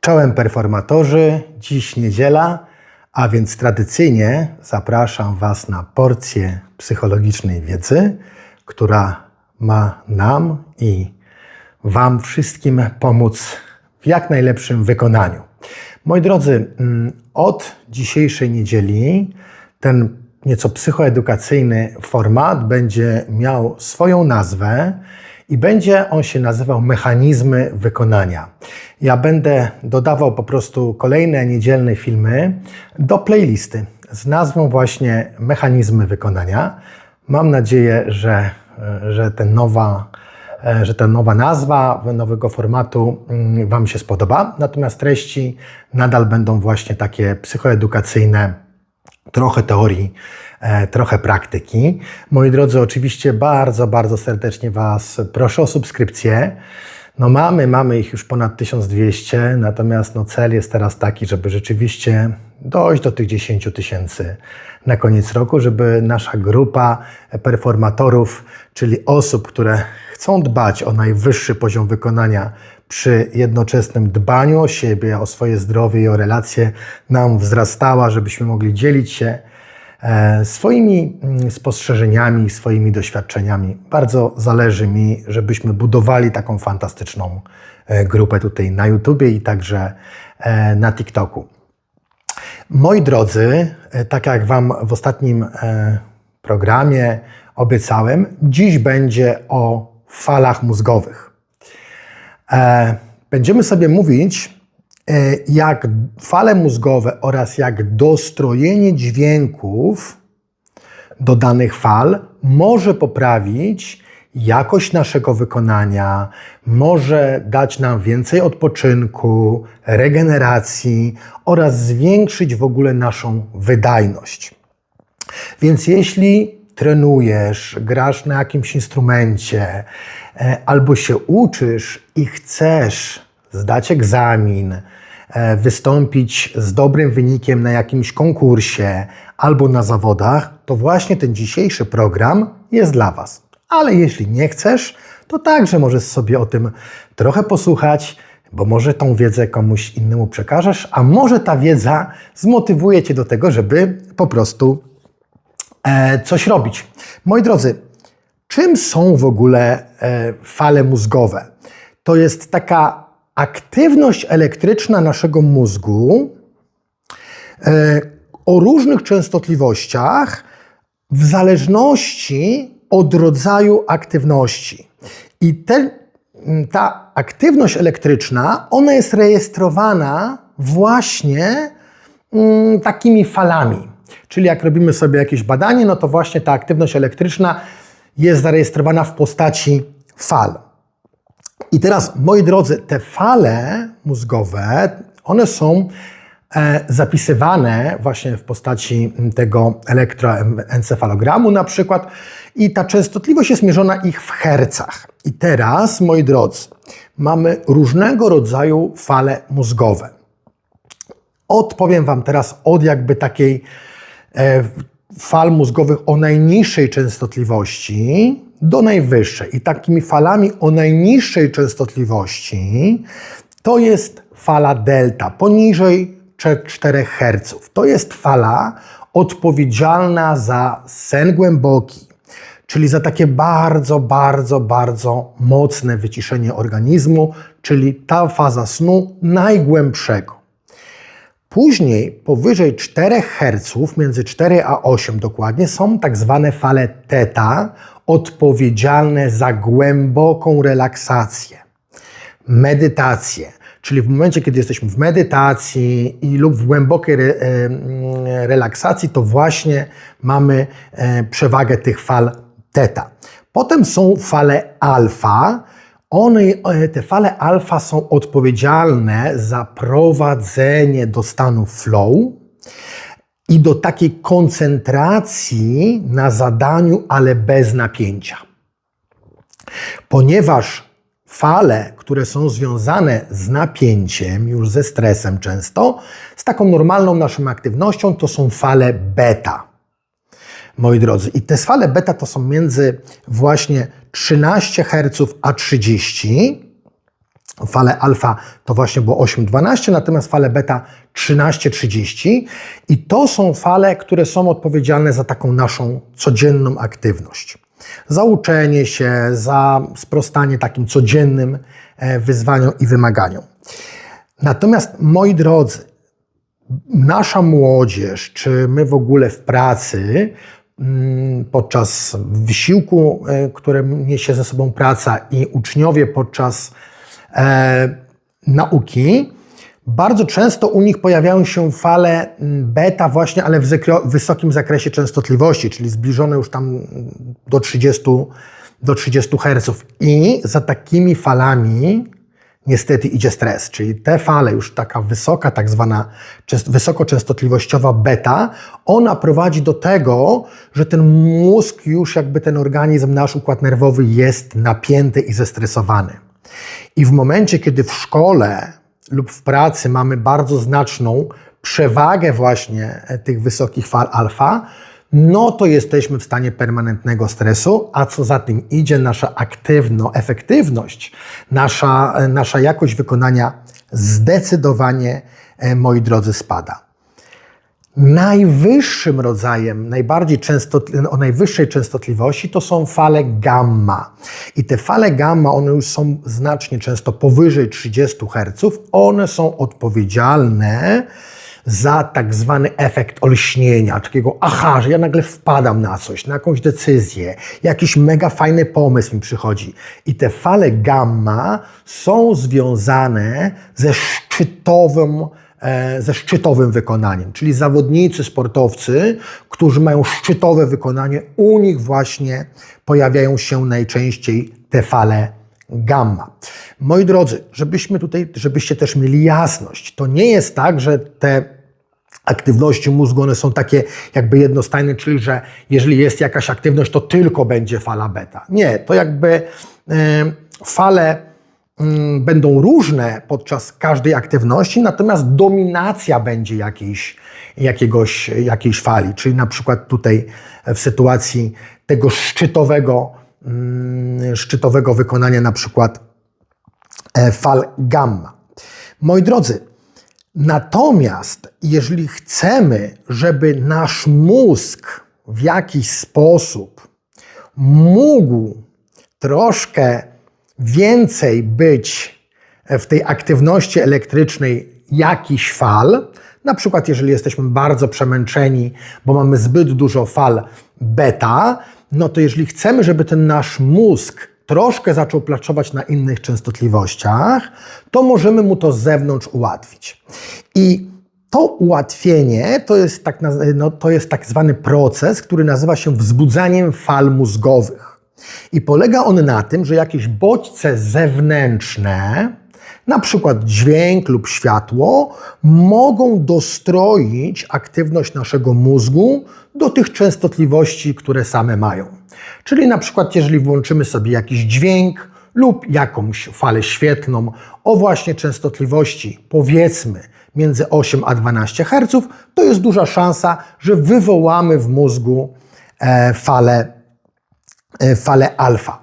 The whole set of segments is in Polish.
Czołem performatorzy, dziś niedziela, a więc tradycyjnie zapraszam Was na porcję psychologicznej wiedzy, która ma nam i Wam wszystkim pomóc w jak najlepszym wykonaniu. Moi drodzy, mm, od dzisiejszej niedzieli ten nieco psychoedukacyjny format będzie miał swoją nazwę i będzie on się nazywał Mechanizmy Wykonania. Ja będę dodawał po prostu kolejne niedzielne filmy do playlisty z nazwą właśnie Mechanizmy Wykonania. Mam nadzieję, że, że, ten nowa, że ta nowa nazwa nowego formatu mm, Wam się spodoba. Natomiast treści nadal będą właśnie takie psychoedukacyjne, trochę teorii, e, trochę praktyki. Moi drodzy, oczywiście bardzo, bardzo serdecznie Was proszę o subskrypcję. No mamy, mamy ich już ponad 1200, natomiast no cel jest teraz taki, żeby rzeczywiście dojść do tych 10 tysięcy na koniec roku, żeby nasza grupa performatorów, czyli osób, które chcą dbać o najwyższy poziom wykonania przy jednoczesnym dbaniu o siebie, o swoje zdrowie i o relacje nam wzrastała, żebyśmy mogli dzielić się e, swoimi mm, spostrzeżeniami, swoimi doświadczeniami. Bardzo zależy mi, żebyśmy budowali taką fantastyczną e, grupę tutaj na YouTubie i także e, na TikToku. Moi drodzy, tak jak Wam w ostatnim programie obiecałem, dziś będzie o falach mózgowych. Będziemy sobie mówić, jak fale mózgowe oraz jak dostrojenie dźwięków do danych fal może poprawić jakość naszego wykonania, może dać nam więcej odpoczynku, regeneracji oraz zwiększyć w ogóle naszą wydajność. Więc jeśli trenujesz, grasz na jakimś instrumencie, albo się uczysz i chcesz zdać egzamin, wystąpić z dobrym wynikiem na jakimś konkursie albo na zawodach, to właśnie ten dzisiejszy program jest dla Was. Ale jeśli nie chcesz, to także możesz sobie o tym trochę posłuchać, bo może tą wiedzę komuś innemu przekażesz, a może ta wiedza zmotywuje Cię do tego, żeby po prostu e, coś robić. Moi drodzy, czym są w ogóle e, fale mózgowe? To jest taka aktywność elektryczna naszego mózgu e, o różnych częstotliwościach w zależności od rodzaju aktywności. I te, ta aktywność elektryczna, ona jest rejestrowana właśnie mm, takimi falami. Czyli jak robimy sobie jakieś badanie, no to właśnie ta aktywność elektryczna jest zarejestrowana w postaci fal. I teraz, moi drodzy, te fale mózgowe, one są e, zapisywane właśnie w postaci tego elektroencefalogramu na przykład i ta częstotliwość jest mierzona ich w hercach. I teraz, moi drodzy, mamy różnego rodzaju fale mózgowe. Odpowiem Wam teraz od jakby takiej e, fal mózgowych o najniższej częstotliwości do najwyższej. I takimi falami o najniższej częstotliwości to jest fala delta, poniżej 4 Hz. To jest fala odpowiedzialna za sen głęboki, czyli za takie bardzo, bardzo, bardzo mocne wyciszenie organizmu, czyli ta faza snu najgłębszego. Później powyżej 4 Hz, między 4 a 8 dokładnie, są tak zwane fale teta, odpowiedzialne za głęboką relaksację, medytację. Czyli w momencie, kiedy jesteśmy w medytacji i lub w głębokiej re, e, relaksacji, to właśnie mamy e, przewagę tych fal teta. Potem są fale alfa. One, e, te fale alfa są odpowiedzialne za prowadzenie do stanu flow i do takiej koncentracji na zadaniu, ale bez napięcia. Ponieważ fale, które są związane z napięciem, już ze stresem często, z taką normalną naszą aktywnością, to są fale beta. Moi drodzy, i te fale beta to są między właśnie 13 Hz a 30 Fale alfa to właśnie było 8-12, natomiast fale beta 13-30 i to są fale, które są odpowiedzialne za taką naszą codzienną aktywność. Za uczenie się, za sprostanie takim codziennym e, wyzwaniom i wymaganiom. Natomiast moi drodzy, nasza młodzież, czy my w ogóle w pracy, mm, podczas wysiłku, e, które niesie ze sobą praca i uczniowie podczas e, nauki, bardzo często u nich pojawiają się fale mm, beta właśnie, ale w wysokim zakresie częstotliwości, czyli zbliżone już tam do 30, do 30 Hz. I za takimi falami niestety idzie stres, czyli te fale, już taka wysoka, tak zwana wysokoczęstotliwościowa beta, ona prowadzi do tego, że ten mózg już jakby ten organizm, nasz układ nerwowy jest napięty i zestresowany. I w momencie, kiedy w szkole lub w pracy mamy bardzo znaczną przewagę właśnie e, tych wysokich fal alfa, no to jesteśmy w stanie permanentnego stresu, a co za tym idzie, nasza aktywno, efektywność, nasza, e, nasza jakość wykonania zdecydowanie, e, moi drodzy, spada. Najwyższym rodzajem, najbardziej często, o najwyższej częstotliwości to są fale gamma. I te fale gamma, one już są znacznie często powyżej 30 Hz. One są odpowiedzialne za tak zwany efekt olśnienia, takiego aha, że ja nagle wpadam na coś, na jakąś decyzję, jakiś mega fajny pomysł mi przychodzi. I te fale gamma są związane ze szczytowym ze szczytowym wykonaniem, czyli zawodnicy, sportowcy, którzy mają szczytowe wykonanie, u nich właśnie pojawiają się najczęściej te fale gamma. Moi drodzy, żebyśmy tutaj, żebyście też mieli jasność, to nie jest tak, że te aktywności mózgu, one są takie jakby jednostajne, czyli że jeżeli jest jakaś aktywność, to tylko będzie fala beta. Nie, to jakby e, fale będą różne podczas każdej aktywności, natomiast dominacja będzie jakiejś, jakiegoś, jakiejś fali, czyli na przykład tutaj w sytuacji tego szczytowego, mm, szczytowego wykonania na przykład e, fal gamma. Moi drodzy, natomiast jeżeli chcemy, żeby nasz mózg w jakiś sposób mógł troszkę więcej być w tej aktywności elektrycznej jakichś fal, na przykład jeżeli jesteśmy bardzo przemęczeni, bo mamy zbyt dużo fal beta, no to jeżeli chcemy, żeby ten nasz mózg troszkę zaczął pracować na innych częstotliwościach, to możemy mu to z zewnątrz ułatwić. I to ułatwienie to jest tak, no, to jest tak zwany proces, który nazywa się wzbudzaniem fal mózgowych. I polega on na tym, że jakieś bodźce zewnętrzne, na przykład dźwięk lub światło, mogą dostroić aktywność naszego mózgu do tych częstotliwości, które same mają. Czyli na przykład, jeżeli włączymy sobie jakiś dźwięk lub jakąś falę świetlną o właśnie częstotliwości, powiedzmy, między 8 a 12 Hz, to jest duża szansa, że wywołamy w mózgu e, falę falę alfa.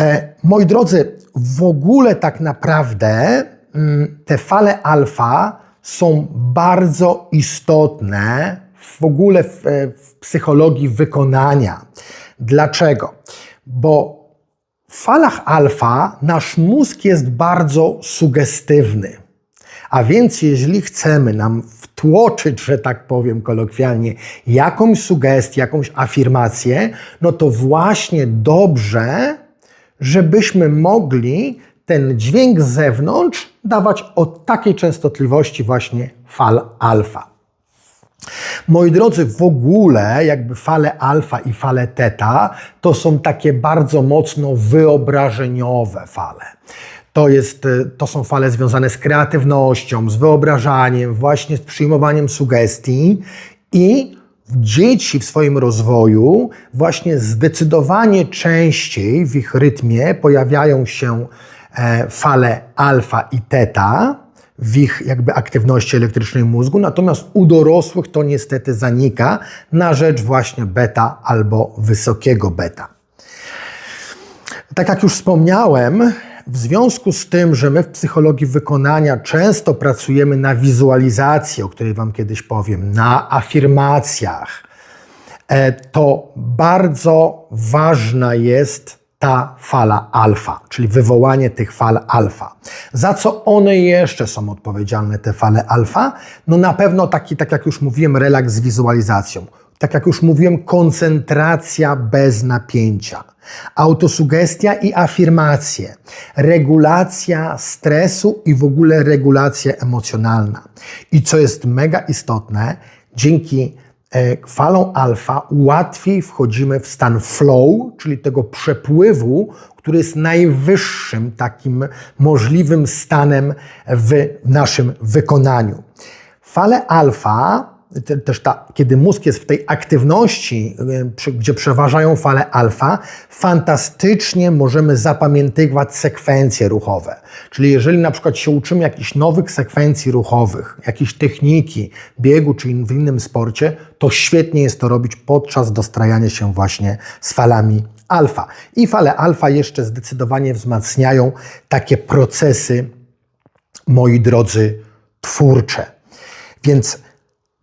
E, moi drodzy, w ogóle tak naprawdę mm, te fale alfa są bardzo istotne w ogóle w, e, w psychologii wykonania. Dlaczego? Bo w falach alfa nasz mózg jest bardzo sugestywny. A więc, jeżeli chcemy nam wtłoczyć, że tak powiem kolokwialnie, jakąś sugestię, jakąś afirmację, no to właśnie dobrze, żebyśmy mogli ten dźwięk z zewnątrz dawać o takiej częstotliwości właśnie fal alfa. Moi drodzy, w ogóle jakby fale alfa i fale teta to są takie bardzo mocno wyobrażeniowe fale. To, jest, y, to są fale związane z kreatywnością, z wyobrażaniem, właśnie z przyjmowaniem sugestii i dzieci w swoim rozwoju właśnie zdecydowanie częściej w ich rytmie pojawiają się e, fale alfa i teta w ich jakby aktywności elektrycznej mózgu, natomiast u dorosłych to niestety zanika na rzecz właśnie beta albo wysokiego beta. Tak jak już wspomniałem, W związku z tym, że my w psychologii wykonania często pracujemy na wizualizacji, o której Wam kiedyś powiem, na afirmacjach, e, to bardzo ważna jest ta fala alfa, czyli wywołanie tych fal alfa. Za co one jeszcze są odpowiedzialne, te fale alfa? No na pewno taki, tak jak już mówiłem, relaks z wizualizacją. Tak jak już mówiłem, koncentracja bez napięcia. Autosugestia i afirmacje, regulacja stresu i w ogóle regulacja emocjonalna. I co jest mega istotne, dzięki e, falą alfa łatwiej wchodzimy w stan flow, czyli tego przepływu, który jest najwyższym takim możliwym stanem w naszym wykonaniu. Fale alfa te- też ta, kiedy mózg jest w tej aktywności, przy, gdzie przeważają fale alfa, fantastycznie możemy zapamiętywać sekwencje ruchowe. Czyli jeżeli na przykład się uczymy jakichś nowych sekwencji ruchowych, jakiejś techniki biegu czy in- w innym sporcie, to świetnie jest to robić podczas dostrajania się właśnie z falami alfa. I fale alfa jeszcze zdecydowanie wzmacniają takie procesy, moi drodzy, twórcze. Więc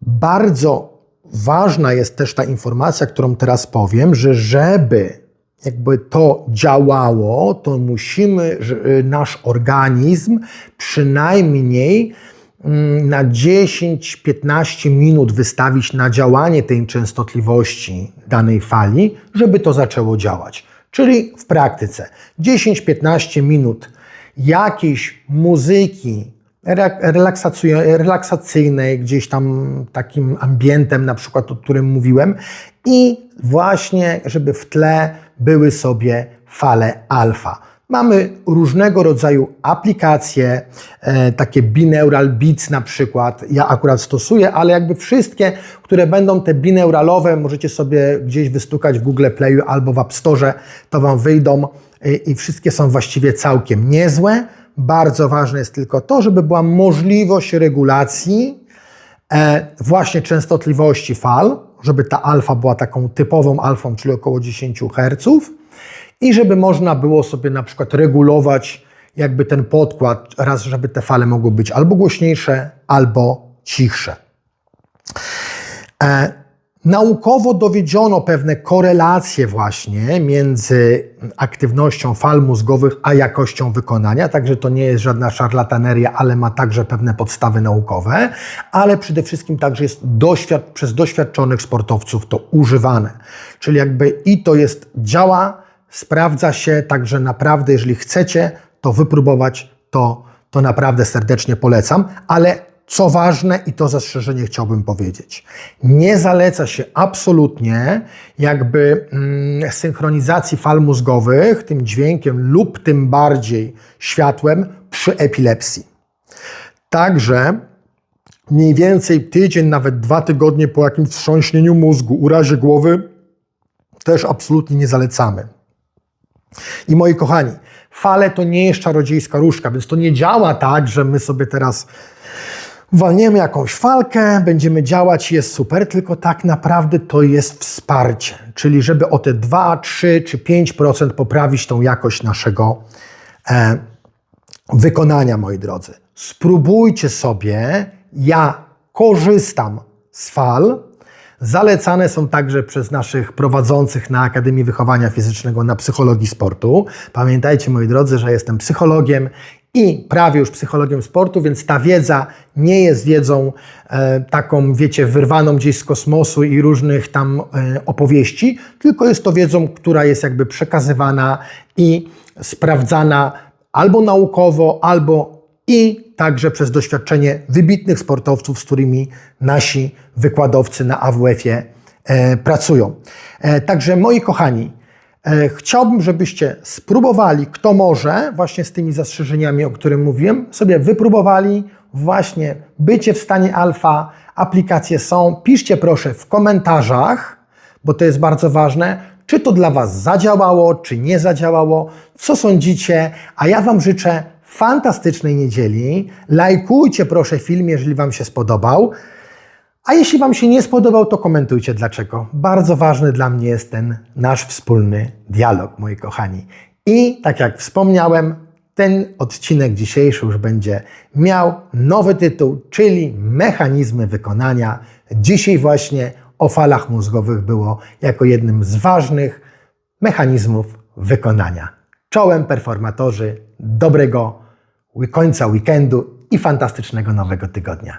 bardzo ważna jest też ta informacja, którą teraz powiem, że żeby jakby to działało, to musimy y, nasz organizm przynajmniej mm, na 10-15 minut wystawić na działanie tej częstotliwości danej fali, żeby to zaczęło działać. Czyli w praktyce 10-15 minut jakiejś muzyki relaksacyjnej, gdzieś tam takim ambientem, na przykład o którym mówiłem, i właśnie, żeby w tle były sobie fale alfa. Mamy różnego rodzaju aplikacje, e, takie binaural beats na przykład. Ja akurat stosuję, ale jakby wszystkie, które będą te binauralowe, możecie sobie gdzieś wystukać w Google Playu albo w App Store, to Wam wyjdą e, i wszystkie są właściwie całkiem niezłe. Bardzo ważne jest tylko to, żeby była możliwość regulacji e, właśnie częstotliwości fal, żeby ta alfa była taką typową alfą, czyli około 10 Hz i żeby można było sobie na przykład regulować jakby ten podkład, raz, żeby te fale mogły być albo głośniejsze, albo cichsze. Naukowo dowiedziono pewne korelacje właśnie między aktywnością fal mózgowych a jakością wykonania, także to nie jest żadna szarlataneria, ale ma także pewne podstawy naukowe, ale przede wszystkim także jest doświad przez doświadczonych sportowców to używane. Czyli jakby i to jest, działa, sprawdza się, także naprawdę jeżeli chcecie to wypróbować, to, to naprawdę serdecznie polecam, ale co ważne, i to zastrzeżenie chciałbym powiedzieć, nie zaleca się absolutnie jakby mm, synchronizacji fal mózgowych tym dźwiękiem lub tym bardziej światłem przy epilepsji. Także mniej więcej tydzień, nawet dwa tygodnie po jakimś wstrząśnieniu mózgu, urazie głowy, też absolutnie nie zalecamy. I moi kochani, fale to nie jest czarodziejska różdżka, więc to nie działa tak, że my sobie teraz walniemy jakąś falkę, będziemy działać, jest super, tylko tak naprawdę to jest wsparcie. Czyli żeby o te 2, 3 czy 5% poprawić tą jakość naszego e, wykonania, moi drodzy. Spróbujcie sobie, ja korzystam z fal. Zalecane są także przez naszych prowadzących na Akademii Wychowania Fizycznego na psychologii sportu. Pamiętajcie, moi drodzy, że jestem psychologiem i prawie już psychologiem sportu, więc ta wiedza nie jest wiedzą e, taką, wiecie, wyrwaną gdzieś z kosmosu i różnych tam e, opowieści, tylko jest to wiedzą, która jest jakby przekazywana i sprawdzana albo naukowo, albo i także przez doświadczenie wybitnych sportowców, z którymi nasi wykładowcy na AWF-ie e, pracują. E, także moi kochani, chciałbym, żebyście spróbowali, kto może, właśnie z tymi zastrzeżeniami, o których mówiłem, sobie wypróbowali właśnie bycie w stanie alfa. Aplikacje są. Piszcie proszę w komentarzach, bo to jest bardzo ważne, czy to dla Was zadziałało, czy nie zadziałało, co sądzicie, a ja Wam życzę fantastycznej niedzieli. Lajkujcie proszę film, jeżeli Wam się spodobał. A jeśli Wam się nie spodobał, to komentujcie dlaczego. Bardzo ważny dla mnie jest ten nasz wspólny dialog, moi kochani. I tak jak wspomniałem, ten odcinek dzisiejszy już będzie miał nowy tytuł, czyli Mechanizmy wykonania. Dzisiaj właśnie o falach mózgowych było jako jednym z ważnych mechanizmów wykonania. Czołem performatorzy, dobrego końca weekendu i fantastycznego nowego tygodnia.